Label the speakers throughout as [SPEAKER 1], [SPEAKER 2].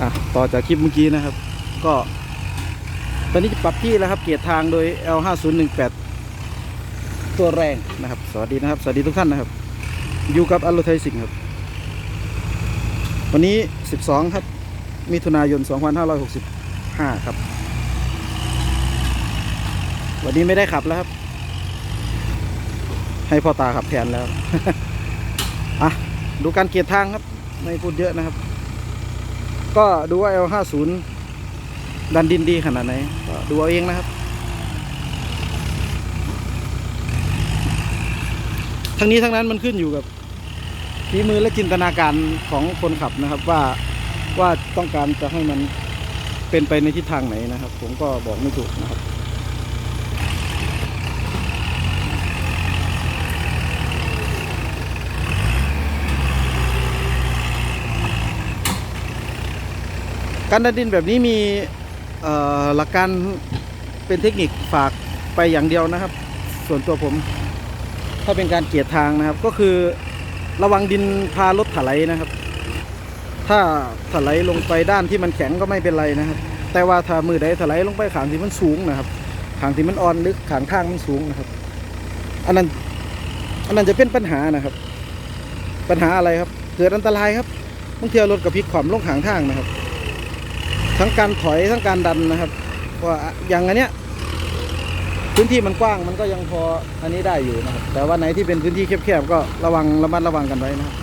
[SPEAKER 1] อะต่อจากคลิปเมื่อกี้นะครับ ก็ ตอนนี้จะปรับที่แล้วครับ เกียร์ทางโดย L5018 ตัวแรงนะครับ สวัสดีนะครับ สวัสดีทุกท่านนะครับ อยู่กับอัลโลไทสิงครับ วันนี้ 12 ครับ มิถุนายน 2565 ครับ วันนี้ไม่ได้ขับแล้วครับ ให้พ่อตาขับแทนแล้ว อะ ดูการเกียร์ทางครับ ไม่พูดเยอะนะครับ ก็ดูว่า L50 ดันดินดีขนาดไหนก็ดูเอาเองนะครับ ทั้งนี้ทั้งนั้นมันขึ้นอยู่กับฝีมือและจินตนาการของคนขับนะครับว่าว่าต้องการจะให้มันเป็นไปในทิศทางไหนนะครับ ผมก็บอกไม่ถูกนะครับ การดันดินแบบนี้มีหลักการเป็นเทคนิคฝากไปอย่างเดียวนะครับ ส่วนตัวผม ถ้าเป็นการเกียรทางนะครับ ก็คือระวังดินพารถถลายนะครับ ถ้าถลายลงไปด้านที่มันแข็งก็ไม่เป็นไรนะครับ แต่ว่าถ้ามือใดถลายลงไปขางที่มันสูงนะครับขางที่มันอ่อนลึกขางทางมันสูงนะครับ อันนั้นอันนั้นจะเป็นปัญหานะครับ ปัญหาอะไรครับเกิดอันตรายครับบางทีรถกับพลิกขวามลงขางทางนะครับ ทั้งการถอยทั้งการดันนะครับว่าอย่างอันเนี้ยพื้นที่มันกว้างมันก็ยังพออันนี้ได้อยู่นะครับ แต่ว่าไหนที่เป็นพื้นที่แคบๆก็ระวังระมัดระวังกันไว้นะครับ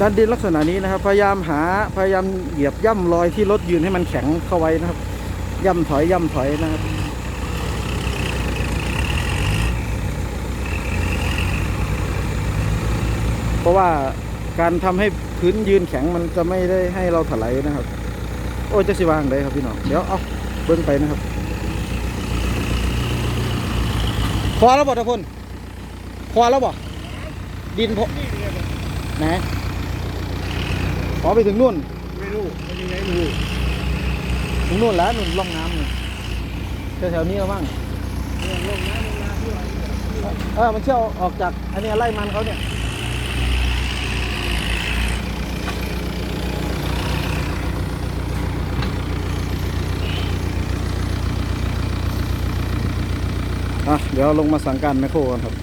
[SPEAKER 1] ดันดินลักษณะนี้นะครับ พยายามหาพยายามเหยียบย่ำรอยที่รถยืนให้มันแข็งเข้าไว้นะครับ ย่ำถอยย่ำถอยนะครับ เพราะว่าการทำให้พื้นยืนแข็งมันจะไม่ได้ให้เราถลายนะครับ โอ้ยจะสิวางได้ครับพี่น้องเดี๋ยวเอาเบิ้งไปนะครับพอแล้วบ่ทุกคนพอแล้วบ่ดินพอไหนขอไปถึงนู่น
[SPEAKER 2] ไม่รู้ไม่ยังไงไม่รู้
[SPEAKER 1] ถึงนู่นแล้วนู่นล่องน้ำนี่แถวๆนี้เอาบ้าง
[SPEAKER 2] เรื่องลงน้ำลงน้ำเพื่อ
[SPEAKER 1] เออมันเชี่ยวออกจากอันนี้ไล่มันเขาเนี่ย อะเดี๋ยวลงมาสั่งการแมคโครกันครับ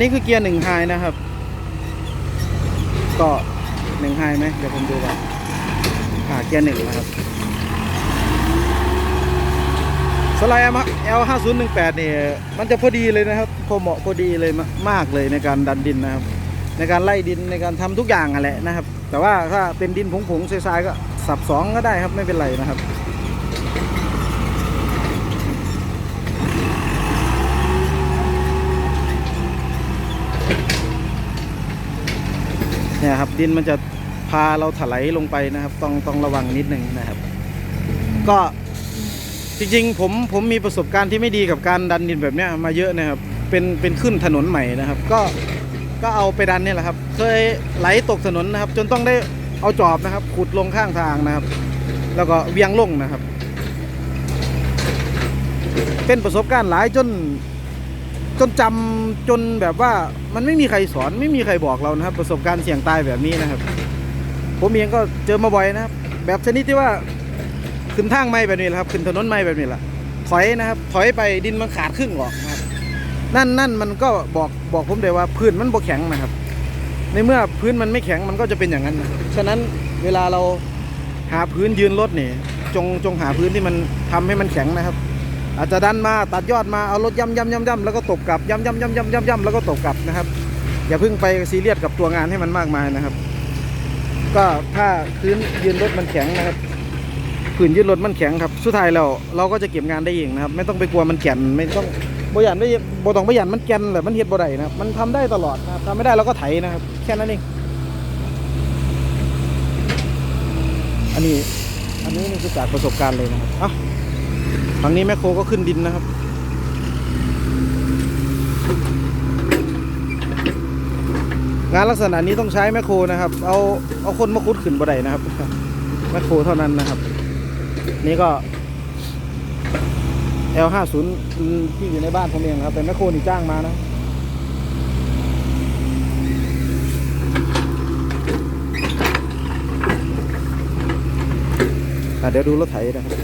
[SPEAKER 1] นี้คือเกียร์หนึ่งไฮนะครับ ก็หนึ่งไฮไหมเดี๋ยวผมดูก่อนอ่าเกียร์หนึ่งนะครับสไลด์ L 5 0 1 8เนี่ยมันจะพอดีเลยนะครับพอเหมาะพอดีเลยมากเลยในการดันดินนะครับ ในการไล่ดินในการทำทุกอย่างอะแหละนะครับ แต่ว่าถ้าเป็นดินผงๆทรายๆก็สับสองก็ได้ครับไม่เป็นไรนะครับ เนี่ยครับดินมันจะพาเราถลายลงไปนะครับ ต้องต้องระวังนิดนึงนะครับ ก็จริงๆผมผมมีประสบการณ์ที่ไม่ดีกับการดันดินแบบเนี้ยมาเยอะนะครับ เป็นเป็นขึ้นถนนใหม่นะครับ ก็ก็เอาไปดันเนี่ยแหละครับ เคยไหลตกถนนนะครับ จนต้องได้เอาจอบนะครับ ขุดลงข้างทางนะครับ แล้วก็เวียงลงนะครับ เป็นประสบการณ์หลายจน จนจำจนแบบว่ามันไม่มีใครสอนไม่มีใครบอกเรานะครับ ประสบการณ์เสี่ยงตายแบบนี้นะครับ ผมเองก็เจอมาบ่อยนะครับ แบบชนิดที่ว่าขึ้นทางไม่แบบนี้แหละครับ ขึ้นถนนไม่แบบนี้แหละถอยนะครับ ถอยไปดินมันขาดครึ่งออกนะครับนั่นนั่นมันก็บอกบอกผมเลยว่าพื้นมันบ่แข็งนะครับ ในเมื่อพื้นมันไม่แข็งมันก็จะเป็นอย่างนั้นนะฉะนั้นเวลาเราหาพื้นยืนรถเนี่ยจงจงหาพื้นที่มันทำให้มันแข็งนะครับ อาจจะดันมาตัดยอดมาเอารถย่ำย่ำย่ำย่ำแล้วก็ตบกลับย่ำย่ำย่ำย่ำย่ำย่ำแล้วก็ตบกลับนะครับ อย่าเพิ่งไปซีเรียสกับตัวงานให้มันมากมายนะครับ ก็ถ้าพื้นยืนรถมันแข็งนะครับพื้นยืนรถมันแข็งครับสุดท้ายแล้วเราก็จะเก็บงานได้เองนะครับ ไม่ต้องไปกลัวมันแก่นไม่ต้องบยันไม่บต้องบยันมันแก่นแบบมันเฮ็ดบ่ได้นะครับมันทำได้ตลอดนะครับทำไม่ได้เราก็ไถนะครับ แค่นั้นเองอันนี้อันนี้นี่คือจากประสบการณ์เลยนะครับเอ้าฝั่งนี้แมคโครก็ขึ้นดินนะครับ งานลักษณะนี้ต้องใช้แมคโครนะครับ เอาเอาคนมาคุดขึ้นบ่ได้นะครับแมคโครเท่านั้นนะครับ นี่ก็ L50 ที่อยู่ในบ้านผมเองครับแต่แมคโครนี่จ้างมานะเดี๋ยวดูรถไถนะครับ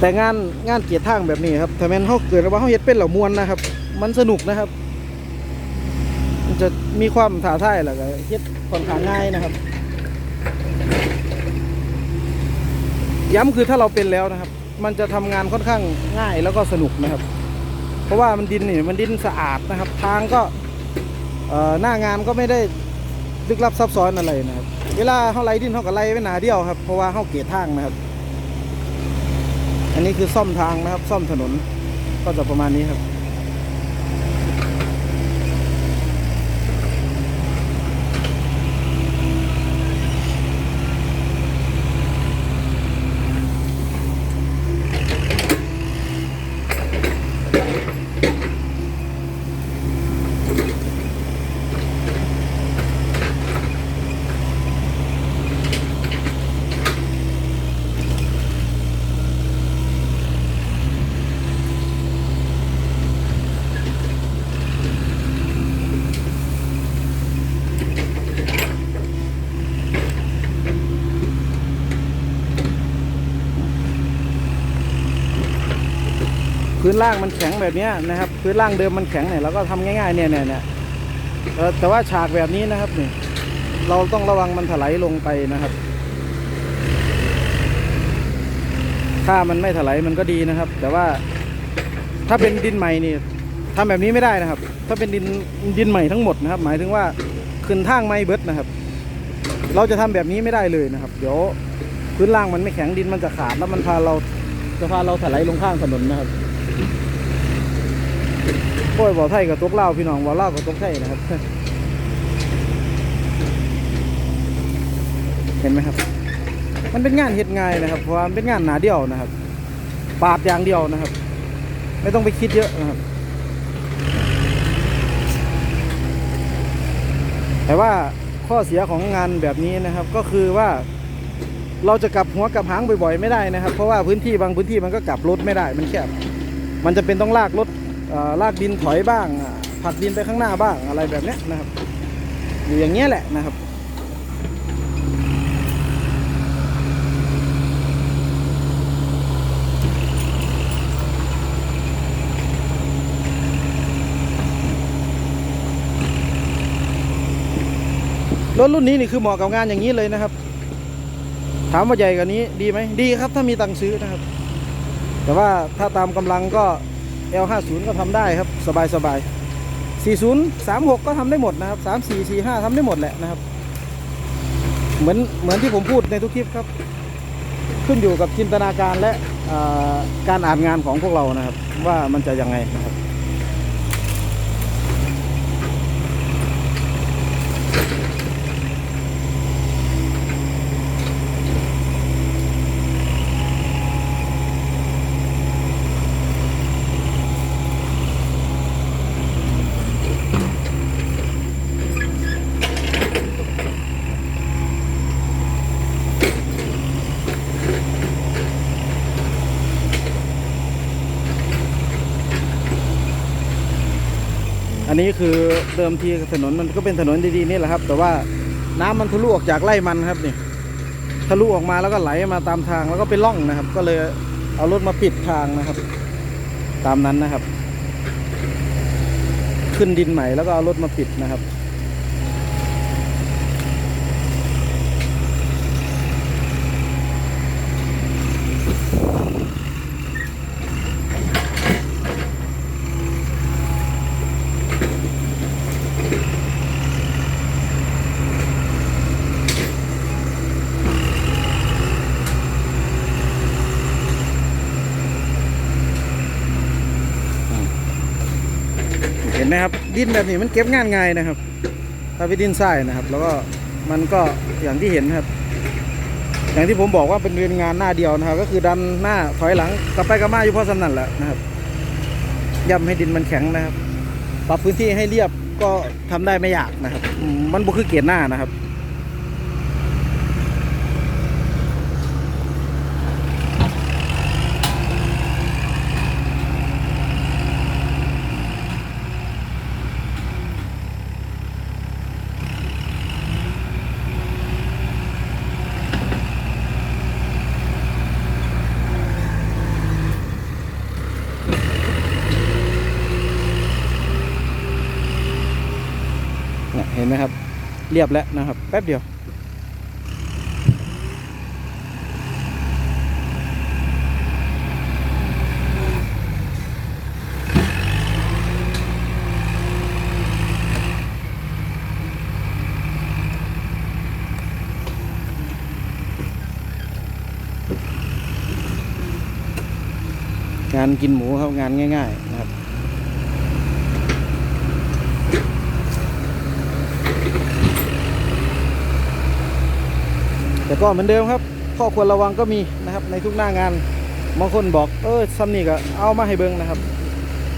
[SPEAKER 1] แต่งานงานเกียร์ทางแบบนี้ครับถ้าแม่นเขาเกิดว่าเขาเฮ็ดเป็นเหล่ามวนนะครับ มันสนุกนะครับ มันจะมีความท้าทายแหละก็เฮ็ดค่อนข้างง่ายนะครับ ย้ำคือถ้าเราเป็นแล้วนะครับ มันจะทำงานค่อนข้างง่ายแล้วก็สนุกนะครับ เพราะว่ามันดินนี่มันดินสะอาดนะครับ ทางก็หน้างานก็ไม่ได้ลึกลับซับซ้อนอะไรนะครับ เวลาเขาไล่ดินเขาก็ไล่ไว้หนาเดียวครับ เพราะว่าเขาเกตทางนะครับ อันนี้คือซ่อมทางนะครับ ซ่อมถนนก็จะประมาณนี้ครับ พื้นล่างมันแข็งแบบนี้นะครับ พื้นล่างเดิมมันแข็งเนี่ยเราก็ทำง่ายๆเนี่ยเนี่ยเนี่ยแต่ว่าฉากแบบนี้นะครับเนี่ยเราต้องระวังมันถลายลงไปนะครับ ถ้ามันไม่ถลายมันก็ดีนะครับ แต่ว่าถ้าเป็นดินใหม่นี่ทำแบบนี้ไม่ได้นะครับ ถ้าเป็นดินดินใหม่ทั้งหมดนะครับ หมายถึงว่าขึ้นทางไม่เบิดนะครับ เราจะทำแบบนี้ไม่ได้เลยนะครับ เดี๋ยวพื้นล่างมันไม่แข็งดินมันจะขาดแล้วมันพาเราจะพาเราถลายลงข้างถนนนะครับ โอ้ยบ่อไทยกับตกเล่าพี่น้องบ่อเล่ากับตกไทยนะครับ เห็นไหมครับ มันเป็นงานเฮ็ดง่ายนะครับ เพราะว่ามันเป็นงานหนาเดียวนะครับ ปาดอย่างเดียวนะครับ ไม่ต้องไปคิดเยอะนะครับ แต่ว่าข้อเสียของงานแบบนี้นะครับ ก็คือว่าเราจะกลับหัวกลับหางบ่อยๆไม่ได้นะครับ เพราะว่าพื้นที่บางพื้นที่มันก็กลับรถไม่ได้มันแคบมันจะเป็นต้องลากรถ ลากดินถอยบ้างผลักดินไปข้างหน้าบ้างอะไรแบบนี้นะครับ อยู่อย่างเงี้ยแหละนะครับรถรุ่นนี้นี่คือเหมาะกับงานอย่างนี้เลยนะครับ ถามว่าใหญ่กว่านี้ดีไหมดีครับถ้ามีตังค์ซื้อนะครับ แต่ว่าถ้าตามกำลังก็ L50 ก็ทำได้ครับสบายสบาย40 36 ก็ทำได้หมดนะครับ 34 45ทำได้หมดแหละนะครับ เหมือนเหมือนที่ผมพูดในทุกคลิปครับ ขึ้นอยู่กับจินตนาการและการอ่านงานของพวกเรานะครับ ว่ามันจะยังไงนะครับ อันนี้คือเดิมทีถนนมันก็เป็นถนนดีๆนี่แหละครับ แต่ว่าน้ำมันทะลุออกจากไร่มันครับนี่ทะลุออกมาแล้วก็ไหลมาตามทางแล้วก็เป็นร่องนะครับ ก็เลยเอารถมาปิดทางนะครับ ตามนั้นนะครับ ขึ้นดินใหม่แล้วก็เอารถมาปิดนะครับ เห็นไหมครับดินแบบนี้มันเก็บงานง่ายนะครับ ถ้าไปดินทรายนะครับ แล้วก็มันก็อย่างที่เห็นนะครับ อย่างที่ผมบอกว่าเป็นเรียนงานหน้าเดียวนะครับ ก็คือดันหน้าถอยหลังกลับไปกลับมาอยู่พอสำนั่นแหละนะครับย่ำให้ดินมันแข็งนะครับ ปรับพื้นที่ให้เรียบก็ทำได้ไม่ยากนะครับมมันบุคือเกียรหน้านะครับ เห็นไหมครับ เรียบแล้วนะครับ แป๊บเดียว งานกินหมูครับงานง่าย ๆ นะครับ แต่ก็เหมือนเดิมครับ ข้อควรระวังก็มีนะครับในทุกหน้างานบางคนบอกเออซัมนี่ก็เอามาให้เบิ้งนะครับ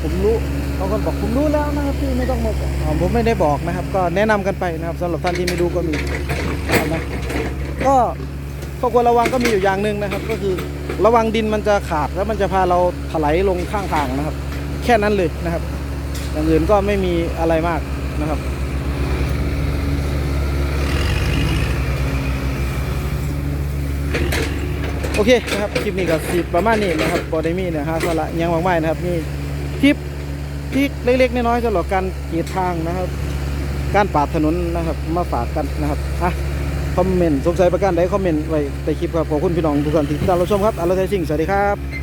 [SPEAKER 1] ผมรู้บางคนบอกผมรู้แล้วนะครับพี่ไม่ต้องมาบอกผมไม่ได้บอกนะครับ ก็แนะนำกันไปนะครับสำหรับท่านที่ไม่รู้ก็มีนะก็ข้อควรระวังก็มีอยู่อย่างหนึ่งนะครับ ก็คือระวังดินมันจะขาดแล้วมันจะพาเราถลายลงข้างทางนะครับ แค่นั้นเลยนะครับอย่างอื่นก็ไม่มีอะไรมากนะครับ โอเคนะครับคลิปนี้ก็สิประมาณนี้นะครับบอดมีเนี่ยฮะสาระอิหยังมากมายนะครับนี่คลิปที่เล็กๆน้อยๆสำหรับการเกียรทางนะครับ การปาดถนนนะครับมาฝากกันนะครับอะคอมเมนต์สงสัยประการใดคอมเมนต์ไว้ใต้คลิปครับขอบคุณพี่น้องทุกท่านที่ติดตามรับชมครับอาร์ตไทยสิ่งสวัสดีครับ